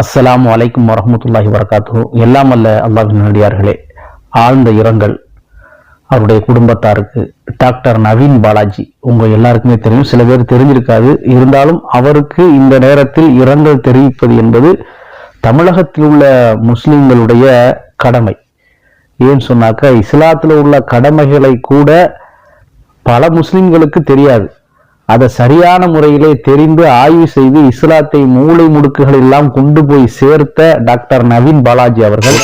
அஸ்லாம் அலைக்கும் வரமத்துல்லாஹி வரகாத்து எல்லாம் அல்ல அல்லாஹின் நடிகார்களே ஆழ்ந்த இரங்கல் அவருடைய குடும்பத்தாருக்கு. டாக்டர் நவீன் பாலாஜி உங்கள் எல்லாருக்குமே தெரியும். சில பேர் தெரிஞ்சிருக்காது. இருந்தாலும் அவருக்கு இந்த நேரத்தில் இரங்கல் தெரிவிப்பது என்பது தமிழகத்தில் உள்ள முஸ்லிம்களுடைய கடமை. ஏன்னு சொன்னாக்க இஸ்லாத்தில் உள்ள கடமைகளை கூட பல முஸ்லிம்களுக்கு தெரியாது. அதை சரியான முறையிலே தெரிந்து ஆய்வு செய்து இஸ்லாத்தை மூளை முடுக்குகள் எல்லாம் கொண்டு போய் சேர்த்த டாக்டர் நவீன் பாலாஜி அவர்கள்.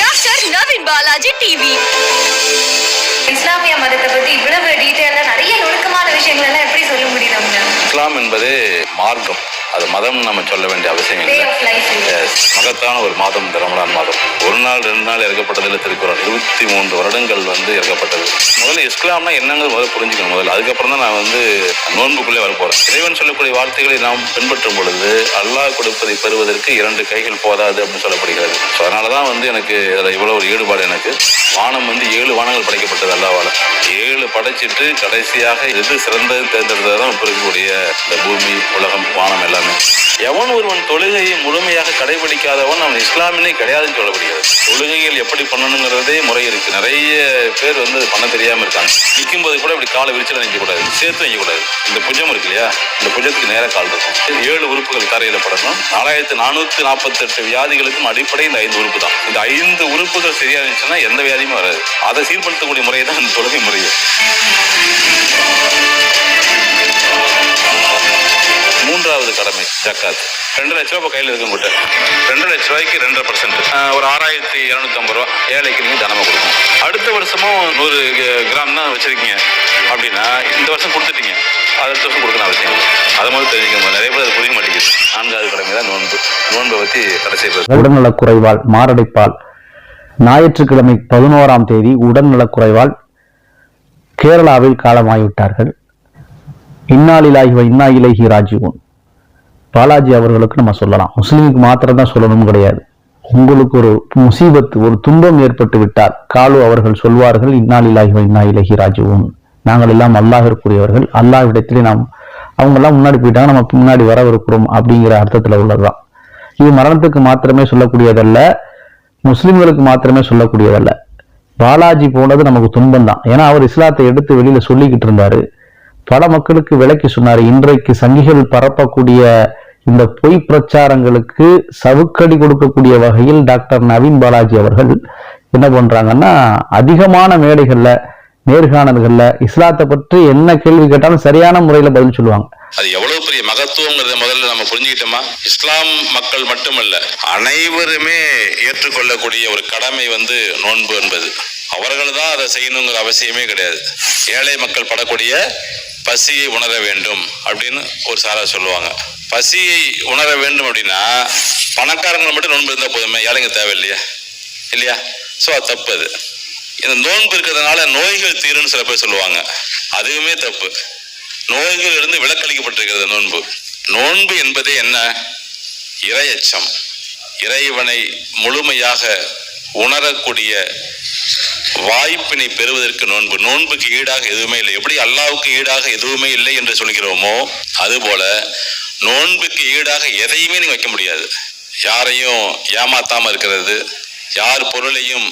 டாக்டர் நவீன் பாலாஜி டிவி இஸ்லாமிய மதத்தை பத்தி இவ்வளவு டீட்டெயிலா நிறைய நுணுக்கமான விஷயங்கள் எல்லாம் எப்படி சொல்ல முடியுது அவங்க? இஸ்லாம் என்பது மார்க்கம். அது மதம் நம்ம சொல்ல வேண்டிய அவசியம் இல்லை. மகத்தான ஒரு மாதம் இந்த ரமலான் நாள் ரெண்டு நாள் இறக்கப்பட்டதில் திருக்குறள். இருபத்தி மூன்று வருடங்கள் வந்து இறக்கப்பட்டது. முதல்ல இஸ்லாம்னா என்னங்கிறது முதல்ல புரிஞ்சுக்கணும் முதல்ல. அதுக்கப்புறம் தான் நான் வந்து நோன்புக்குள்ளே வரப்போகிறேன் இறைவன் சொல்லக்கூடிய வார்த்தைகளை நாம் பின்பற்றும் பொழுது அல்லாஹ் கொடுப்பதை பெறுவதற்கு இரண்டு கைகள் போதாது அப்படின்னு சொல்லப்படுகிறது. ஸோ அதனால தான் வந்து எனக்கு அதில் இவ்வளோ ஒரு ஈடுபாடு எனக்கு. வானம் வந்து ஏழு வானங்கள் படைக்கப்பட்டது அல்லாவால். ஏழு படைச்சிட்டு கடைசியாக எது சிறந்தது தேர்ந்தெடுத்தது தான் இப்போ இருக்கக்கூடிய இந்த பூமி உலகம் வானம் எல்லாமே. எவன் ஒருவன் தொழுகையை முழுமையாக கடைபிடிக்காதவன் அவன் இஸ்லாமினே கிடையாதுன்னு சொல்லப்படுகிறது. தொழுகைகள் எப்படி பண்ணணுங்கிறதே முறை இருக்கு. நிறைய பேர் வந்து பண்ண தெரியாம இருக்காங்க. நிற்கும் போது கூட இப்படி காலை விரிச்சல நிற்க கூடாது சேர்த்து வைக்க கூடாது இந்த புஜம் இருக்கு இல்லையா? இந்த புஜத்துக்கு நேர கால் இருக்கும். ஏழு உறுப்புகள் தரையில படணும். நாலாயிரத்து நானூத்தி நாற்பத்தி எட்டு வியாதிகளுக்கும் அடிப்படை இந்த ஐந்து உறுப்பு தான். இந்த ஐந்து உறுப்புகள் சரியா இருந்துச்சுன்னா எந்த வியாதியுமே வராது. அதை சீர்படுத்தக்கூடிய முறை தான் அந்த தொழுகை முறை. மூன்றாவது கடமை ஜக்காத். ரெண்டு லட்ச ரூபாய் இப்போ கையில் இருக்க உங்கள்கிட்ட. ரெண்டு லட்ச ரூபாய்க்கு ரெண்டரை பர்சன்ட் ஒரு ஆறாயிரத்தி இரநூத்தம்பது ரூபா ஏழைக்கு நீங்கள் தனமாக கொடுக்கணும். அடுத்த வருஷமும் நூறு கிராம் தான் வச்சிருக்கீங்க. அப்படின்னா இந்த வருஷம் கொடுத்துட்டீங்க. அடுத்த வருஷம் கொடுக்கணும் அவசியம் அது மாதிரி முதல்ல தெரிஞ்சுக்கணும் நிறைய பேர் அது புரிய மாட்டேங்குது. நான்காவது கடமை தான் நோன்பு நோன்பை பற்றி கடைசி உடல்நலக் குறைவால் மாரடைப்பால் ஞாயிற்றுக்கிழமை பதினோராம் தேதி உடல்நலக்குறைவால் கேரளாவில் காலமாகிவிட்டார்கள். இன்னாலிலாகி வ இன்னா இலைஹி ராஜிவன். பாலாஜி அவர்களுக்கு நம்ம சொல்லலாம். முஸ்லீமுக்கு மாத்திரம் தான் சொல்லணும் கிடையாது. உங்களுக்கு ஒரு முசீபத்து ஒரு துன்பம் ஏற்பட்டு விட்டால் காலு அவர்கள் சொல்வார்கள் இன்னாலிலாகி வ இன்னா இலைஹி ராஜிவன். நாங்கள் எல்லாம் அல்லாஹிற்குரியவர்கள். அல்லாஹ்விடத்திலே நாம் அவங்கெல்லாம் முன்னாடி போயிட்டாங்க நம்ம முன்னாடி வரவிருக்கிறோம் அப்படிங்கிற அர்த்தத்துல உள்ளதுதான். இது மரணத்துக்கு மாத்திரமே சொல்லக்கூடியதல்ல. முஸ்லிம்களுக்கு மாத்திரமே சொல்லக்கூடியதல்ல. பாலாஜி போனது நமக்கு துன்பம் தான் ஏன்னா அவர் இஸ்லாத்தை எடுத்து வெளியில சொல்லிக்கிட்டு இருந்தாரு. பல மக்களுக்கு விளக்கி சொன்னார் இன்றைக்கு சங்கிகள் பரப்பக்கூடிய இந்த பொய் பிரச்சாரங்களுக்கு சவுக்கடி கொடுக்கக்கூடிய வகையில் டாக்டர் நவீன் பாலாஜி அவர்கள் என்ன பண்றாங்கன்னா அதிகமான மேடைகள்ல நேர்காணல்கள்ல இஸ்லாத்தை பற்றி என்ன கேள்வி கேட்டாலும் சரியான முறையில பதில் சொல்லுவாங்க. அது எவ்வளவு பெரிய மகத்துவங்கிறத முதல்ல நம்ம புரிஞ்சுக்கிட்டோமா? இஸ்லாம் மக்கள் மட்டுமல்ல அனைவருமே ஏற்றுக்கொள்ளக்கூடிய ஒரு கடமை வந்து நோன்பு என்பது. அவர்கள் தான் அதை செய்யணுங்கிற அவசியமே கிடையாது. ஏழை மக்கள் படக்கூடிய பசியை உணர வேண்டும் அப்படின்னு ஒரு சாரா சொல்லுவாங்க. பசியை உணர வேண்டும் அப்படின்னா பணக்காரங்களை மட்டும் நோன்பு இருந்தால் போதுமே ஏழைங்க தேவையில்லையா. இல்லையா? ஸோ அது தப்பு அது. இந்த நோன்பு இருக்கிறதுனால நோய்கள் தீருன்னு சில பேர் சொல்லுவாங்க. அதுவுமே தப்பு. நோய்களிலிருந்து விலக்களிக்கப்பட்டிருக்கிறது நோன்பு. நோன்பு என்பதே என்ன? இரையச்சம் இறைவனை முழுமையாக உணரக்கூடிய வாய்ப்பினை பெறுவதற்கு நோன்பு. நோன்புக்கு ஈடாக எதுவுமே இல்லை. எப்படி அல்லாவுக்கு ஈடாக எதுவுமே இல்லை என்று சொல்கிறோமோ அதுபோல நோன்புக்கு ஈடாக எதையுமே நீங்கள் வைக்க முடியாது. யாரையும் ஏமாத்தாமல் இருக்கிறது யார் பொருளையும்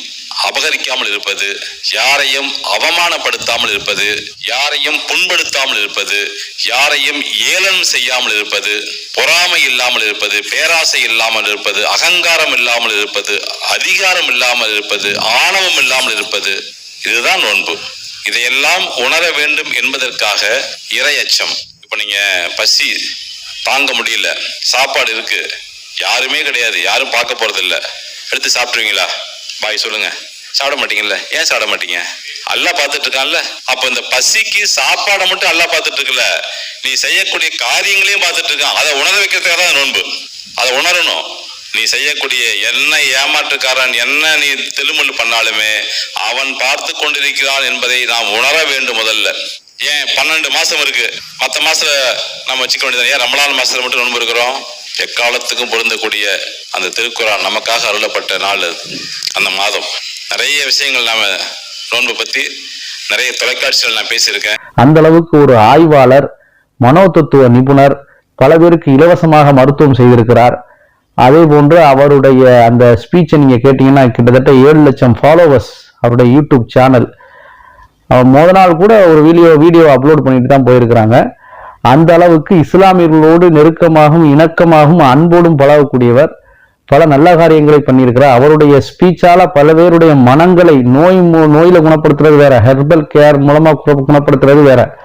அபகரிக்காமல் இருப்பது யாரையும் அவமானப்படுத்தாமல் இருப்பது யாரையும் புண்படுத்தாமல் இருப்பது யாரையும் ஏளனம் செய்யாமல் இருப்பது பொறாமை இல்லாமல் இருப்பது பேராசை இல்லாமல் இருப்பது அகங்காரம் இல்லாமல் இருப்பது அதிகாரம் இல்லாமல் இருப்பது ஆணவம் இல்லாமல் இருப்பது இதுதான் நோன்பு. இதையெல்லாம் உணர வேண்டும் என்பதற்காக இரையச்சம். இப்போ நீங்கள் பசி தாங்க முடியல சாப்பாடு இருக்கு யாருமே கிடையாது யாரும் பார்க்க போறது எடுத்து சாப்பிட்ருவீங்களா பாய் சொல்லுங்கள் சாப்பிட மாட்டீங்கல்ல? ஏன் சாப்பிட மாட்டீங்க? அல்லாஹ் பார்த்துட்டு இருக்கான்ல அப்ப இந்த பசிக்கு சாப்பாடை மட்டும் அல்லாஹ் பார்த்துட்டு இருக்கல நீ செய்யக்கூடிய காரியங்களையும் பார்த்துட்டு இருக்கான் அதை உணர வைக்கிறதுக்காக தான் நோன்பு. அதை உணரணும். நீ செய்யக்கூடிய என்ன ஏமாற்றுக்காரன் என்ன நீ தெலுமொழி பண்ணாலுமே அவன் பார்த்து கொண்டிருக்கிறான் என்பதை நாம் உணர வேண்டும் முதல்ல. ஏன்? பன்னெண்டு மாசம் இருக்கு. மற்ற மாசம் நம்ம வச்சுக்க வேண்டியது ஏன் ரமலான் மாசத்துல மட்டும் நோன்பு இருக்கிறோம்? எக்காலத்துக்கும் பொருந்தக்கூடிய அந்த திருக்குறான் நமக்காக அருளப்பட்ட நாள் அந்த மாதம். நிறைய விஷயங்கள் நாம நோன்பு பத்தி நிறைய தொலைக்காட்சிகள் நான் பேசியிருக்கேன். அந்த அளவுக்கு ஒரு ஆய்வாளர் மனோதத்துவ நிபுணர் பல பேருக்கு இலவசமாக மருத்துவம் செய்திருக்கிறார். அதே போன்று அவருடைய அந்த ஸ்பீச்சை நீங்க கேட்டீங்கன்னா கிட்டத்தட்ட ஏழு லட்சம் ஃபாலோவர்ஸ் அவருடைய யூடியூப் சேனல் அவர் முத நாள் கூட ஒரு வீடியோ வீடியோ அப்லோட் பண்ணிட்டு தான் போயிருக்கிறாங்க. அந்த அளவுக்கு இஸ்லாமியர்களோடு நெருக்கமாகவும் இணக்கமாகவும் அன்போடும் பழகக்கூடியவர். பல நல்ல காரியங்களை பண்ணியிருக்கிறார். அவருடைய ஸ்பீச்சால பல பேருடைய மனங்களை நோய் நோயில குணப்படுத்துறது வேற ஹெர்பல் கேர் மூலமா கு- குணப்படுத்துறது வேற.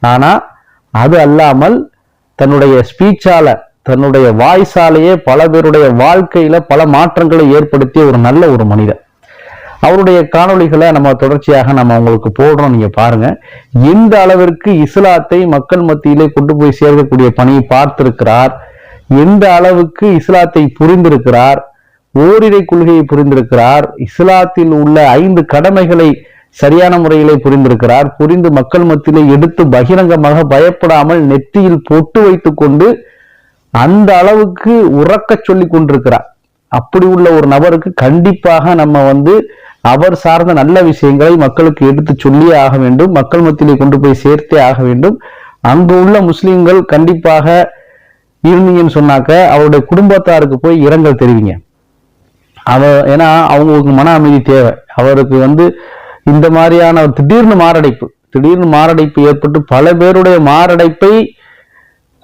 ஆனா அது அல்லாமல் தன்னுடைய ஸ்பீச்சால தன்னுடைய வாய்ஸாலேயே பல பேருடைய வாழ்க்கையில பல மாற்றங்களை ஏற்படுத்திய ஒரு நல்ல ஒரு மனிதர். அவருடைய காணொளிகளை நம்ம தொடர்ச்சியாக நம்ம உங்களுக்கு போடுறோம். நீங்க பாருங்க. எந்த அளவிற்கு இஸ்லாத்தை மக்கள் மத்தியிலே கொண்டு போய் சேர்க்கக்கூடிய பணியை பார்த்திருக்கிறார்? எந்த அளவுக்கு இஸ்லாத்தை புரிந்திருக்கிறார் ஓரிரை கொள்கையை புரிந்திருக்கிறார் இஸ்லாத்தில் உள்ள ஐந்து கடமைகளை சரியான முறையிலே புரிந்திருக்கிறார் புரிந்து மக்கள் மத்தியிலே எடுத்து பகிரங்கமாக பயப்படாமல் நெத்தியில் பொட்டு வைத்து கொண்டு அந்த அளவுக்கு உறக்க சொல்லி கொண்டிருக்கிறார். அப்படி உள்ள ஒரு நபருக்கு கண்டிப்பாக நம்ம வந்து அவர் சார்ந்த நல்ல விஷயங்களை மக்களுக்கு எடுத்து சொல்லியே ஆக வேண்டும் மக்கள் மத்தியிலே கொண்டு போய் சேர்த்தே ஆக வேண்டும். அங்கு உள்ள முஸ்லிம்கள் கண்டிப்பாக இருந்தீங்கன்னு சொன்னாக்க அவருடைய குடும்பத்தாருக்கு போய் இரங்கல் தெரிவிங்க. அவ ஏன்னா அவங்களுக்கு மன அமைதி தேவை. அவருக்கு வந்து இந்த மாதிரியான ஒரு திடீர்னு மாரடைப்பு திடீர்னு மாரடைப்பு ஏற்பட்டு பல பேருடைய மாரடைப்பை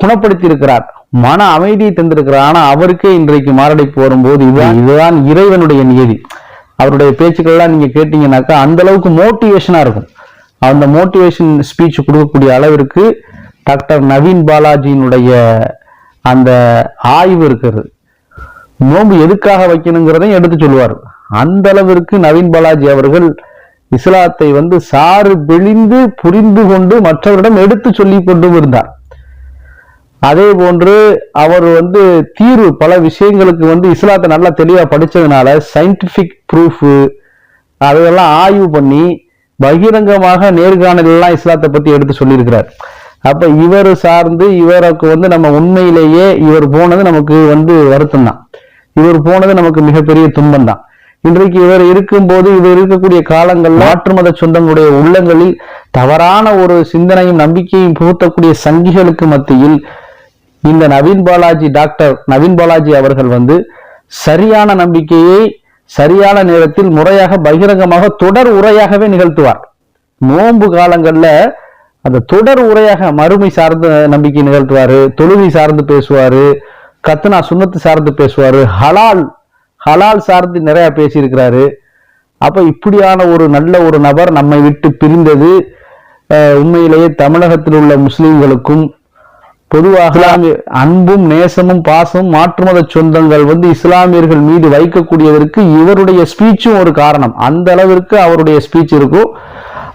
குணப்படுத்தி இருக்கிறார் மன அமைதியை தந்திருக்கிறார். ஆனா அவருக்கே இன்றைக்கு மாரடைப்பு வரும்போது இதுதான் இதுதான் இறைவனுடைய நியதி. அவருடைய பேச்சுக்கள்லாம் நீங்க கேட்டீங்கன்னாக்கா அந்த அளவுக்கு மோட்டிவேஷனா இருக்கும். அந்த மோட்டிவேஷன் ஸ்பீச் கொடுக்கக்கூடிய அளவிற்கு டாக்டர் நவீன் பாலாஜியினுடைய அந்த ஆய்வு இருக்கிறது. நோன்பு எதுக்காக வைக்கணுங்கிறதையும் எடுத்து சொல்லுவார். அந்த அளவிற்கு நவீன் பாலாஜி அவர்கள் இஸ்லாத்தை வந்து சாறு பிழிந்து புரிந்து கொண்டு மற்றவரிடம் எடுத்து சொல்லி கொண்டும் இருந்தார். அதே போன்று அவர் வந்து தீர்வு பல விஷயங்களுக்கு வந்து இஸ்லாத்தை நல்லா தெளிவாக படிச்சதுனால சயின்டிஃபிக் ப்ரூஃப் அதையெல்லாம் ஆய்வு பண்ணி பகிரங்கமாக நேர்காணலெல்லாம் இஸ்லாத்தை பத்தி எடுத்து சொல்லியிருக்கிறார். அப்போ இவர் சார்ந்து இவருக்கு வந்து நம்ம உண்மையிலேயே இவர் போனது நமக்கு வந்து வருத்தம் தான் இவர் போனது நமக்கு மிகப்பெரிய துன்பம் தான் இன்றைக்கு இவர் இருக்கும்போது இவர் இருக்கக்கூடிய காலங்கள் மாற்று மத சொந்தங்களுடைய உள்ளங்களில் தவறான ஒரு சிந்தனையும் நம்பிக்கையும் புகுத்தக்கூடிய சங்கிகளுக்கு மத்தியில் இந்த நவீன் பாலாஜி டாக்டர் நவீன் பாலாஜி அவர்கள் வந்து சரியான நம்பிக்கையை சரியான நேரத்தில் முறையாக பகிரங்கமாக தொடர் உரையாகவே நிகழ்த்துவார். நோன்பு காலங்களில் அந்த தொடர் உரையாக மறுமை சார்ந்த நம்பிக்கை நிகழ்த்துவாரு தொழுகை சார்ந்து பேசுவாரு கத்னா சுண்ணத்து சார்ந்து பேசுவாரு ஹலால் ஹலால் சார்ந்து நிறைய பேசியிருக்கிறாரு. அப்ப இப்படியான ஒரு நல்ல ஒரு நபர் நம்மை விட்டு பிரிந்தது உண்மையிலேயே தமிழகத்தில் உள்ள முஸ்லீம்களுக்கும் பொதுவாக அன்பும் நேசமும் பாசமும் மாற்று மத சொந்தங்கள் வந்து இஸ்லாமியர்கள் மீது வைக்கக்கூடியதற்கு இவருடைய ஸ்பீச்சும் ஒரு காரணம். அந்த அளவிற்கு அவருடைய ஸ்பீச் இருக்கும்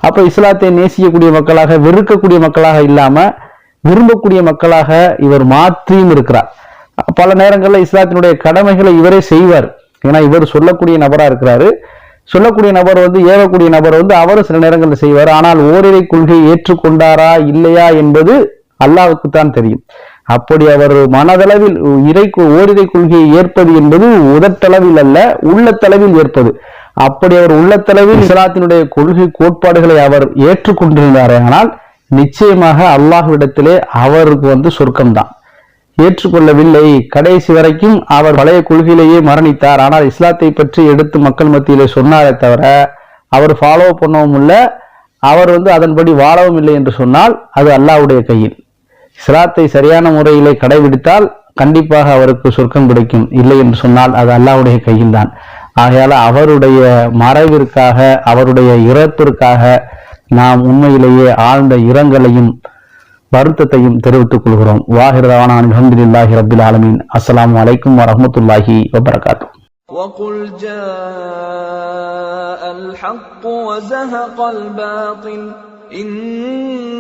அப்ப இஸ்லாத்தை நேசிக்கக்கூடிய மக்களாக வெறுக்கக்கூடிய மக்களாக இல்லாம விரும்பக்கூடிய மக்களாக இவர் மாற்றியும் இருக்கிறார். பல நேரங்களில் இஸ்லாத்தினுடைய கடமைகளை இவரே செய்வார். ஏன்னா இவர் சொல்லக்கூடிய நபரா இருக்கிறாரு. சொல்லக்கூடிய நபர் வந்து ஏவக்கூடிய நபர் வந்து அவரும் சில நேரங்களில் செய்வார். ஆனால் ஓரிரை கொள்கையை ஏற்றுக்கொண்டாரா இல்லையா என்பது அல்லாவுக்கு தான் தெரியும். அப்படி அவர் மனதளவில் இறை ஓரிரை கொள்கையை ஏற்பது என்பது உதட்டளவில் அல்ல உள்ளத்தளவில் ஏற்பது. அப்படி அவர் உள்ளத்தளவில் இஸ்லாத்தினுடைய கொள்கை கோட்பாடுகளை அவர் ஏற்றுக்கொண்டிருந்தார். ஆனால் நிச்சயமாக அல்லாஹ்விடத்திலே அவருக்கு வந்து சொர்க்கம்தான். ஏற்றுக்கொள்ளவில்லை. கடைசி வரைக்கும் அவர் பழைய கொள்கையிலேயே மரணித்தார். ஆனால் இஸ்லாத்தை பற்றி எடுத்து மக்கள் மத்தியிலே சொன்னாரே தவிர அவர் ஃபாலோ பண்ணவும் இல்லை. அவர் வந்து அதன்படி வாழவும் இல்லை என்று சொன்னால் அது அல்லாஹ்வுடைய கையில். இஸ்லாத்தை சரியான முறையிலே கடைபிடித்தால் கண்டிப்பாக அவருக்கு சொர்க்கம் கிடைக்கும் இல்லை என்று சொன்னால் அது அல்லாஹ்வுடைய கையில் தான் ஆகையால அவருடைய மறைவிற்காக அவருடைய இறப்பிற்காக நாம் உண்மையிலேயே ஆழ்ந்த இரங்கலையும் வருத்தத்தையும் தெரிவித்துக் கொள்கிறோம் வாஹிரதான அலமதுல்லாஹி ரபில் ஆலமீன் அஸ்ஸலாமு அலைக்கும் வரஹ்மத்துல்லாஹி வபரகாத்து وقل جاء الحق وزهق الباطل إن الباطل كان زهوقا